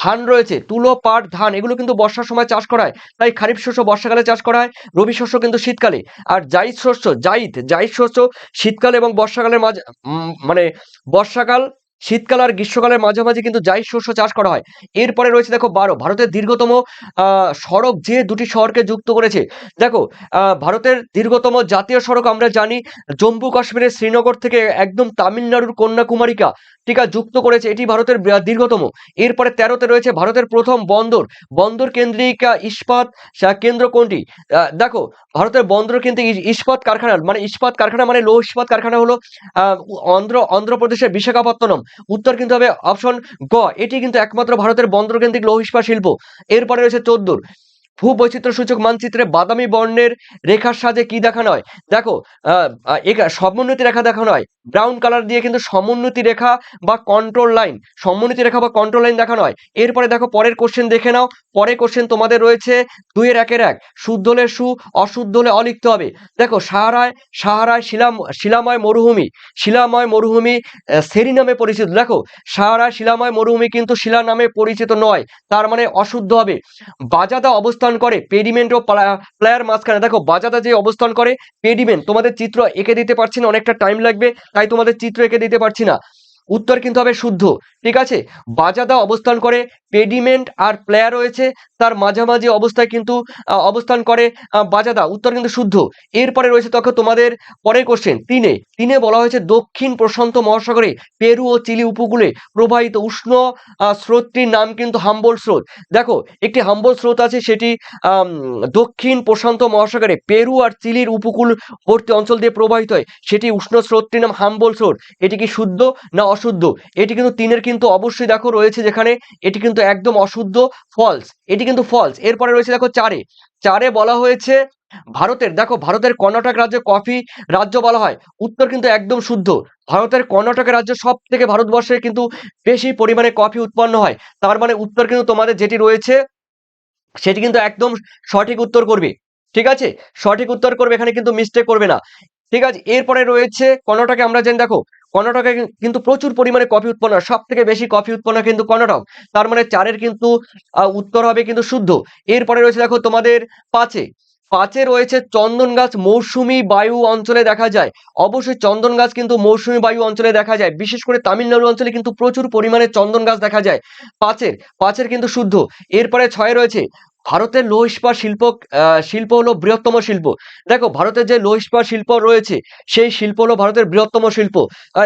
ধান রয়েছে, তুলো, পাট, ধান, এগুলো কিন্তু বর্ষার সময় চাষ করা হয় তাই খারিফ শস্য বর্ষাকালে চাষ করা হয় রবি শস্য কিন্তু শীতকালে। আর জাইদ শস্য জাইদ জাইদ শস্য শীতকাল এবং বর্ষাকালের মাঝে মানে বর্ষাকাল, শীতকাল আর গ্রীষ্মকালের মাঝামাঝি কিন্তু জাইদ শস্য চাষ করা হয়। এরপরে রয়েছে দেখো বারো, ভারতের দীর্ঘতম সড়ক যে দুটি শহরকে যুক্ত করেছে। দেখো ভারতের দীর্ঘতম জাতীয় সড়ক আমরা জানি, জম্মু কাশ্মীরের শ্রীনগর থেকে একদম তামিলনাড়ুর কন্যাকুমারিকা। আছে যুক্ত করেছে, এটি ভারতের দীর্ঘতম। এরপরে তেরোতে রয়েছে ভারতের প্রথম বন্দর। বন্দর কেন্দ্রিক ইস্পাত কেন্দ্র কোনটি? দেখো, ভারতের বন্দর কেন্দ্রিক ইস্পাত কারখানা মানে ইস্পাত কারখানা মানে লৌহ ইস্পাত কারখানা হলো অন্ধ্র, অন্ধ্রপ্রদেশের বিশাখাপত্তনম। উত্তর কিন্তু হবে অপশন গ। এটি কিন্তু একমাত্র ভারতের বন্দর কেন্দ্রিক লৌহ ইস্পাত শিল্প। এরপরে রয়েছে চোদ্দোর। ভূবৈচিত্র্য সূচক মানচিত্রে বাদামি বর্ণের রেখার সাজে কি দেখানো হয় দেখো সমোন্নতি রেখা দেখানো হয় ব্রাউন কালার দিয়ে কিন্তু সমোন্নতি রেখা বা কন্ট্রোল লাইন সমোন্নতি রেখা বা কন্ট্রোল লাইন দেখানো হয় এরপরে দেখো, পরের কোশ্চেন দেখে নাও। পরের কোশ্চেন তোমাদের রয়েছে দুইয়ের একের এক। শুদ্ধ হলে সু অশুদ্ধ হলে অলিখতে হবে। দেখো, সাহারায় সাহারায় শিলাম শিলাময় মরুভূমি। শিলাময় মরুভূমি সেরি নামে পরিচিত। দেখো, সাহারায়, শিলাময় মরুভূমি কিন্তু শিলা নামে পরিচিত নয়। তার মানে অশুদ্ধ হবে। বাজাদা অবস্থান করে। পেডিমেন্ট ও প্লেয়ার মাঝখানে। দেখো, বাজাদা যে অবস্থান করে পেডিমেন্ট তোমাদের চিত্র এঁকে দিতে পারছি না, অনেকটা টাইম লাগবে, তাই তোমাদের চিত্র এঁকে দিতে পারছি না। উত্তর কিন্তু হবে শুদ্ধ, ঠিক আছে? বাজাদা অবস্থান করে পেডিমেন্ট আর প্লেয়ার রয়েছে। তার মাঝামাঝি অবস্থায় কিন্তু অবস্থান করে বাজাদা, উত্তর কিন্তু শুদ্ধ। এরপরে রয়েছে তখন তোমাদের পরের কোশ্চেন তিনে। তিনে বলা হয়েছে, দক্ষিণ প্রশান্ত মহাসাগরে পেরু ও চিলি উপকূলে প্রবাহিত উষ্ণ স্রোতটির নাম কিন্তু হাম্বল স্রোত। দেখো, একটি হাম্বল স্রোত আছে, সেটি দক্ষিণ প্রশান্ত মহাসাগরে পেরু আর চিলির উপকূলবর্তী অঞ্চল দিয়ে প্রবাহিত হয়। সেটি উষ্ণ স্রোতটির নাম হাম্বল স্রোত। এটি কি শুদ্ধ না অশুদ্ধ? এটি কিন্তু তিনের কিন্তু অবশ্যই দেখো রয়েছে যেখানে, এটি কিন্তু একদম অশুদ্ধ ফলস এটি কিন্তু ফলস এরপরে রয়েছে দেখো চারে। চারে বলা হয়েছে ভারতের, দেখো ভারতের কর্ণাটক রাজ্য কফি রাজ্য বলা হয়, উত্তর কিন্তু একদম শুদ্ধ। ভারতের কর্ণাটক রাজ্য সব থেকে ভারতবর্ষে কিন্তু বেশি পরিমাণে কফি উৎপন্ন হয়। তার মানে উত্তর কিন্তু তোমাদের যেটি রয়েছে, সেটি কিন্তু একদম সঠিক উত্তর করবে। ঠিক আছে? সঠিক উত্তর করবে, এখানে কিন্তু মিস্টেক করবে না। ঠিক আছে? এরপরে রয়েছে কর্ণাটকে আমরা জেনে দেখো কর্ণাটকে কিন্তু প্রচুর পরিমাণে কফি উৎপন্ন সব থেকে বেশি কফি উৎপন্ন কিন্তু কর্ণাটক। তার মানে চারের কিন্তু উত্তর হবে কিন্তু শুদ্ধ। এরপরে রয়েছে দেখো তোমাদের পাঁচে। পাঁচে রয়েছে চন্দন গাছ মৌসুমী বায়ু অঞ্চলে দেখা যায়। অবশ্যই চন্দন গাছ কিন্তু মৌসুমী বায়ু অঞ্চলে দেখা যায়। বিশেষ করে তামিলনাড়ু অঞ্চলে কিন্তু প্রচুর পরিমাণে চন্দন গাছ দেখা যায় পাঁচের। পাঁচের কিন্তু শুদ্ধ। এরপরে ছয় রয়েছে ভারতের লৌহ ইস্পাত শিল্প শিল্প হলো বৃহত্তম শিল্প। দেখো ভারতের যে লৌহ ইস্পাত শিল্প রয়েছে, সেই শিল্প হলো ভারতের বৃহত্তম শিল্প।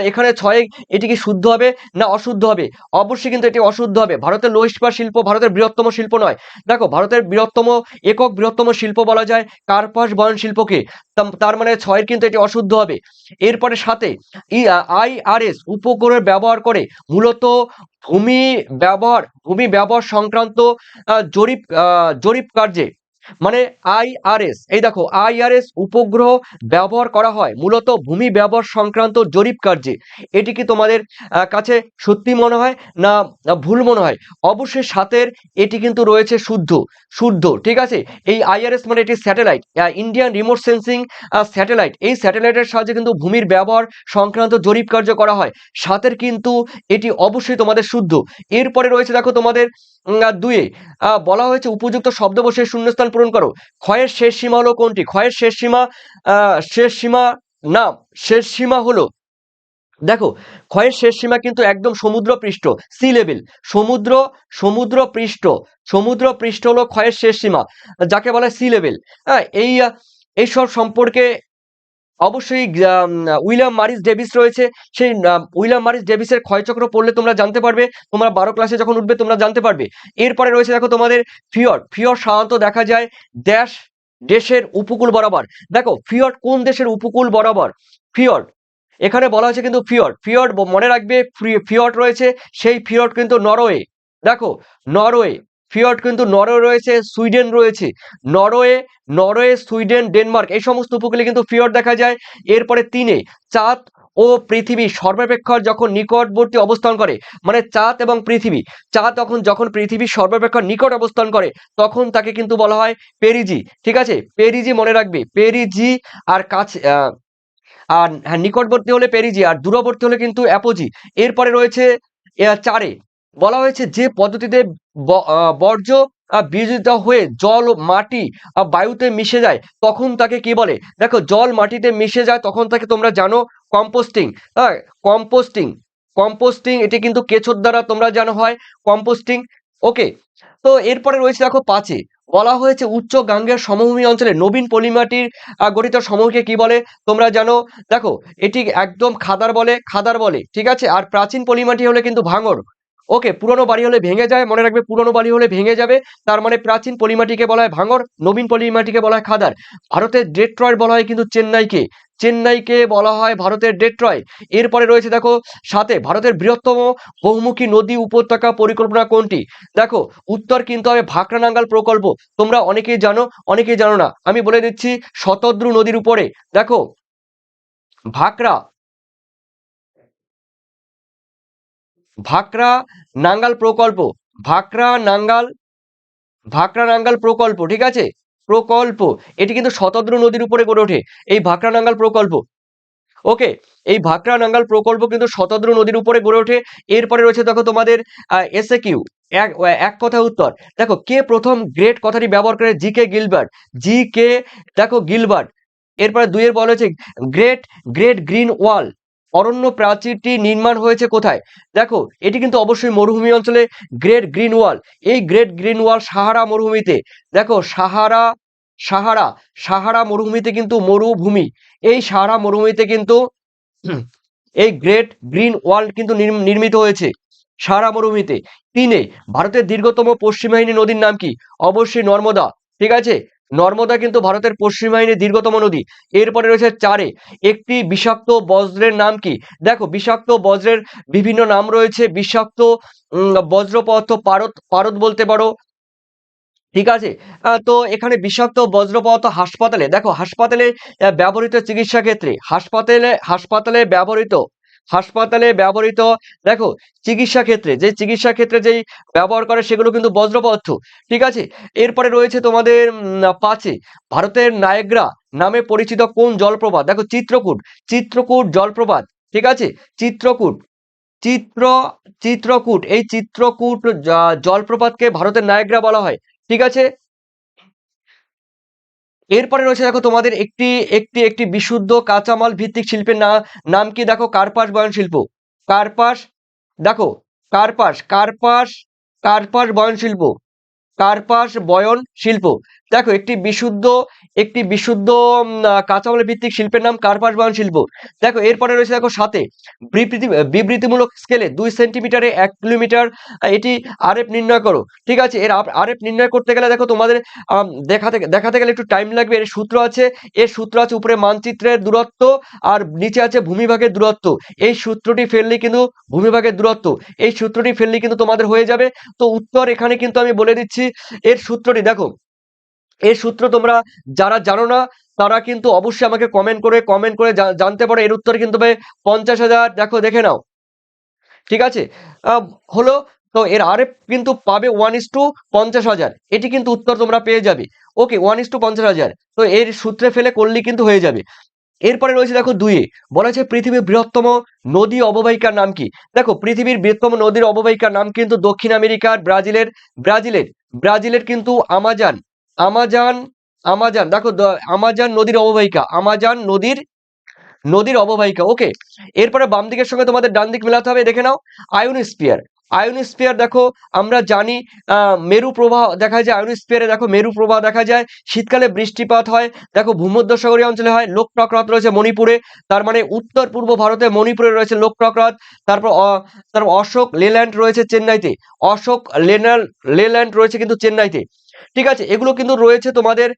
এখানে ছয়ে, এটি কি শুদ্ধ হবে না অশুদ্ধ হবে? অবশ্যই কিন্তু এটি অশুদ্ধ হবে। ভারতের লৌহ ইস্পাত শিল্প ভারতের বৃহত্তম শিল্প নয়। দেখো, ভারতের বৃহত্তম, একক বৃহত্তম শিল্প বলা যায় কার্পাস বয়ন শিল্পকে। তার মানে ছয়ের কিন্তু এটি অশুদ্ধ হবে। এরপরে সাথে, ই আইআরএস উপগ্রহের ব্যবহার করে। মূলত ভূমি ব্যবহার ভূমি ব্যবহার সংক্রান্ত জরিপ জরিপ কার্যে মানে আইআরএস এই দেখো আইআরএস উপগ্রহ ব্যবহার করা হয়, মূলত ভূমি ব্যবহার সংক্রান্ত জরিপ কার্যে। এটি কি তোমাদের কাছে সত্যি মনে হয় না ভুল মনে হয়? অবশ্যই সাতের এটি কিন্তু রয়েছে শুদ্ধ শুদ্ধ, ঠিক আছে? এই আইআরএস মানে এটি satellite Indian remote sensing satellite. এই স্যাটেলাইটের সাহায্যে কিন্তু ভূমির ব্যবহার সংক্রান্ত জরিপ কার্য করা হয়। সাতের কিন্তু এটি অবশ্যই তোমাদের শুদ্ধ। এরপরে রয়েছে দেখো তোমাদের দুয়ে বলা হয়েছে উপযুক্ত শব্দ বসে শূন্যস্থান পূরণ করো। ক্ষয়ের শেষ সীমা হলো কোনটি? ক্ষয়ের শেষ সীমা শেষ সীমা না, শেষ সীমা হলো, দেখো, ক্ষয়ের শেষ সীমা কিন্তু একদম সমুদ্র পৃষ্ঠ সি লেভেল সমুদ্র সমুদ্র পৃষ্ঠ সমুদ্র পৃষ্ঠ হলো ক্ষয়ের শেষ সীমা, যাকে বলে সি লেভেল হ্যাঁ এই এইসব সম্পর্কে অবশ্যই উইলিয়াম মারিস ডেভিস রয়েছে। সেই উইলিয়াম মারিস ডেভিসের ক্ষয়চক্র পড়লে তোমরা জানতে পারবে। তোমরা বারো ক্লাসে যখন উঠবে, তোমরা জানতে পারবে। এরপরে রয়েছে দেখো তোমাদের ফিয়র ফিয়র সাধারণত দেখা যায় ড্যাশ দেশের উপকূল বরাবর। দেখো ফিয়র কোন দেশের উপকূল বরাবর? ফিয়র এখানে বলা হয়েছে কিন্তু ফিয়র ফিয়র মনে রাখবে ফিয়র রয়েছে। সেই ফিয়র কিন্তু নরওয়ে। দেখো, নরওয়ে। ফিয়র কিন্তু নরওয়ে রয়েছে, সুইডেন রয়েছে। নরওয়ে নরওয়ে, সুইডেন, ডেনমার্ক এই সমস্ত উপকূলে কিন্তু ফিয়র দেখা যায়। এরপরে তিনে চাঁদ ও পৃথিবী সর্বাপেক্ষা যখন নিকটবর্তী অবস্থান করে মানে চাঁদ এবং পৃথিবী। চাঁদ তখন যখন পৃথিবী সর্বাপেক্ষা নিকট অবস্থান করে, তখন তাকে কিন্তু বলা হয় পেরিজি। ঠিক আছে? পেরিজি মনে রাখবে। পেরিজি আর কাছে আর হ্যাঁ নিকটবর্তী হলে পেরিজি আর দূরবর্তী হলে কিন্তু অ্যাপোজি। এরপরে রয়েছে চারে। বলা হয়েছে যে পদ্ধতিতে বর্জ্য আহ, বিয়োজিত হয়ে জল মাটি বায়ুতে মিশে যায় তখন তাকে কি বলে? দেখো জল মাটিতে মিশে যায় তখন তাকে তোমরা জানো কম্পোস্টিং। হ্যাঁ কম্পোস্টিং। কম্পোস্টিং এটি কিন্তু কেঁচোর দ্বারা তোমরা জানো হয় কম্পোস্টিং। ওকে তো এরপরে রয়েছে দেখো পাঁচে বলা হয়েছে উচ্চ গাঙ্গের সমভূমি অঞ্চলে নবীন পলিমাটির গঠিত সমূহকে কি বলে? তোমরা জানো দেখো এটি একদম খাদার বলে খাদার বলে ঠিক আছে? আর প্রাচীন পলিমাটি হলে কিন্তু ভাঙর। ওকে পুরনো বাড়ি হলে ভেঙে যায়, মনে রাখবে পুরনো বাড়ি হলে ভেঙে যাবে, তার মানে প্রাচীন পলিমাটিকে বলা হয় ভাঙর নবীন পলিমাটিকে বলা হয় খাদার। ভারতের ডেট্রয়েড বলা হয় কিন্তু চেন্নাইকে। চেন্নাইকে বলা হয় ভারতের ডেট্রয় এরপরে রয়েছে দেখো সাথে, ভারতের বৃহত্তম বহুমুখী নদী উপত্যকা পরিকল্পনা কোনটি? দেখো, উত্তর কিন্তু হবে ভাকরা নাঙ্গাল প্রকল্প। তোমরা অনেকেই জানো অনেকেই জানো না। আমি বলে দিচ্ছি শতদ্রু নদীর উপরে। দেখো, ভাকরা ভাকরা নাঙ্গাল প্রকল্প, ভাকরা নাঙ্গাল ভাকরা নাঙ্গাল প্রকল্প, ঠিক আছে? প্রকল্প, এটি কিন্তু শতদ্রু নদীর উপরে গড়ে ওঠে। এই ভাকরা নাঙ্গাল প্রকল্প, ওকে? এই ভাকরা নাঙ্গাল প্রকল্প কিন্তু শতদ্রু নদীর উপরে গড়ে ওঠে। এরপরে রয়েছে দেখো তোমাদের এসে কিউ এক এক কথা উত্তর। দেখো কে প্রথম গ্রেট কথাটি ব্যবহার করে? জি কে গিলবার্ট। জি কে, দেখো গিলবার্ট। এরপরে দুইয়ের বলা হয়েছে, গ্রেট গ্রেট গ্রিন ওয়াল অরণ্য প্রাচীরটি নির্মাণ হয়েছে কোথায়? দেখো, এটি কিন্তু অবশ্যই মরুভূমি অঞ্চলে গ্রেট গ্রিন ওয়াল এই গ্রেট গ্রিন ওয়াল সাহারা মরুভূমিতে। দেখো, সাহারা সাহারা সাহারা মরুভূমিতে কিন্তু মরুভূমি। এই সাহারা মরুভূমিতে কিন্তু এই গ্রেট গ্রিন ওয়াল কিন্তু নির্ম- নির্মিত হয়েছে সাহারা মরুভূমিতে। তিনে, ভারতের দীর্ঘতম পশ্চিমবাহিনী নদীর নাম কি? অবশ্যই নর্মদা। ঠিক আছে? নর্মদা কিন্তু ভারতের পশ্চিম পশ্চিমবাহিনীর দীর্ঘতম নদী। এরপরে রয়েছে চারে। একটি বিষাক্ত বজ্রের নাম কি? দেখো বিষাক্ত বজ্রের বিভিন্ন নাম রয়েছে। বিষাক্ত উম, বজ্র পদার্থ পারদ পারদ বলতে পারো। ঠিক আছে? তো এখানে বিষাক্ত বজ্র পদার্থ হাসপাতালে দেখো হাসপাতালে ব্যবহৃত চিকিৎসা ক্ষেত্রে হাসপাতালে হাসপাতালে ব্যবহৃত হাসপাতালে ব্যবহৃত, দেখো, চিকিৎসা ক্ষেত্রে, যে চিকিৎসা ক্ষেত্রে যেই ব্যবহার করে সেগুলো কিন্তু বজ্র পদার্থ ঠিক আছে? এরপরে রয়েছে তোমাদের পাঁচে, ভারতের নায়গ্রা নামে পরিচিত কোন জলপ্রপাত? দেখো, চিত্রকূট চিত্রকূট জলপ্রপাত, ঠিক আছে? চিত্রকূট, চিত্র, চিত্রকূট, এই চিত্রকূট জলপ্রপাতকে ভারতের নায়গ্রা বলা হয়, ঠিক আছে? এরপরে রয়েছে দেখো তোমাদের একটি একটি একটি বিশুদ্ধ কাঁচামাল ভিত্তিক শিল্পের না, নাম কি দেখো? কার্পাস বয়ন শিল্প কার্পাস, দেখো, কার্পাস কার্পাস কার্পাস বয়ন শিল্প কার্পাস বয়ন শিল্প দেখো, একটি বিশুদ্ধ একটি বিশুদ্ধ কাঁচামাল ভিত্তিক শিল্পের নাম কার্পাস বয়ন শিল্প। দেখো, এরপরে রয়েছে দেখো সাথে, বিবৃতি, বিবৃতিমূলক স্কেলে দুই সেন্টিমিটারে এক কিলোমিটার এটি আরএফ নির্ণয় করো। ঠিক আছে, এর আরএফ নির্ণয় করতে গেলে দেখো তোমাদের দেখাতে দেখাতে গেলে একটু টাইম লাগবে। এর সূত্র আছে, এর সূত্র আছে উপরে মানচিত্রের দূরত্ব আর নিচে আছে ভূমিভাগের দূরত্ব। এই সূত্রটি ফেললে কিন্তু ভূমিভাগের দূরত্ব। এই সূত্রটি ফেললে কিন্তু তোমাদের হয়ে যাবে। তো উত্তর এখানে কিন্তু আমি বলে দিচ্ছি, এর সূত্রটি দেখো এর সূত্র তোমরা যারা জানো না, তারা কিন্তু অবশ্যই আমাকে কমেন্ট করে কমেন্ট করে জানতে পারো। এর উত্তর কিন্তু পঞ্চাশ হাজার, দেখো, দেখে নাও। ঠিক আছে? হলো, তো এর আরএফ কিন্তু পাবে ওয়ান ইস টু পঞ্চাশ হাজার। এটি কিন্তু উত্তর তোমরা পেয়ে যাবে। ওকে ওয়ান ইস টু পঞ্চাশ হাজার। তো এর সূত্রে ফেলে করলেই কিন্তু হয়ে যাবে। এরপরে রয়েছে, দেখো দুইয়ে বলা হচ্ছে পৃথিবীর বৃহত্তম নদী অববাহিকার নাম কি? দেখো, পৃথিবীর বৃহত্তম নদীর অববাহিকার নাম কিন্তু দক্ষিণ আমেরিকার ব্রাজিলের ব্রাজিলের ব্রাজিলের কিন্তু আমাজন। আমাজন, আমাজান, দেখো আমাজন নদীর অববাহিকা, আমাজান নদীর নদীর অববাহিকা, ওকে? এরপরে বাম দিকের সঙ্গে তোমাদের ডান দিক মেলাতে হবে, দেখে নাও আয়োনিস্পিয়ার আয়োনিস্পিয়ার দেখো, আমরা জানি মেরু প্রবাহ দেখা যায় আয়োনিস্পিয়ারে দেখো মেরু প্রবাহ দেখা যায়, শীতকালে বৃষ্টিপাত হয়, দেখো ভূমধ্যসাগরীয় অঞ্চলে হয় লোকপ্রকৃত রয়েছে মণিপুরে, তার মানে উত্তর পূর্ব ভারতে মণিপুরে রয়েছে লোকপ্রকৃত তারপর তারপর অশোক লেল্যান্ড রয়েছে চেন্নাইতে, অশোক লেনাল, লেল্যান্ড রয়েছে কিন্তু চেন্নাইতে। ঠিক আছে? এগুলো কিন্তু রয়েছে তোমাদের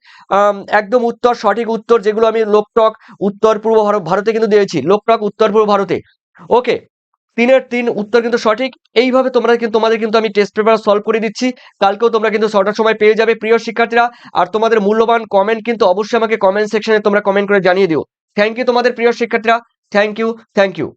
একদম উত্তর, সঠিক উত্তর যেগুলো আমি লোকটক, উত্তর, পূর্ব ভারত কিন্তু দিয়েছি। লোকটক, উত্তর, পূর্ব ভারতে। ওকে তিনের তিন উত্তর কিন্তু সঠিক। এইভাবে তোমরা কিন্তু, তোমাদের কিন্তু আমি টেস্ট পেপার সলভ করে দিচ্ছি। কালকেও তোমরা কিন্তু ছটার সময় পেয়ে যাবে, প্রিয় শিক্ষার্থীরা। আর তোমাদের মূল্যবান কমেন্ট কিন্তু অবশ্যই আমাকে কমেন্ট সেকশনে তোমরা কমেন্ট করে জানিয়ে দিও। থ্যাংক ইউ তোমাদের, প্রিয় শিক্ষার্থীরা। Thank you thank you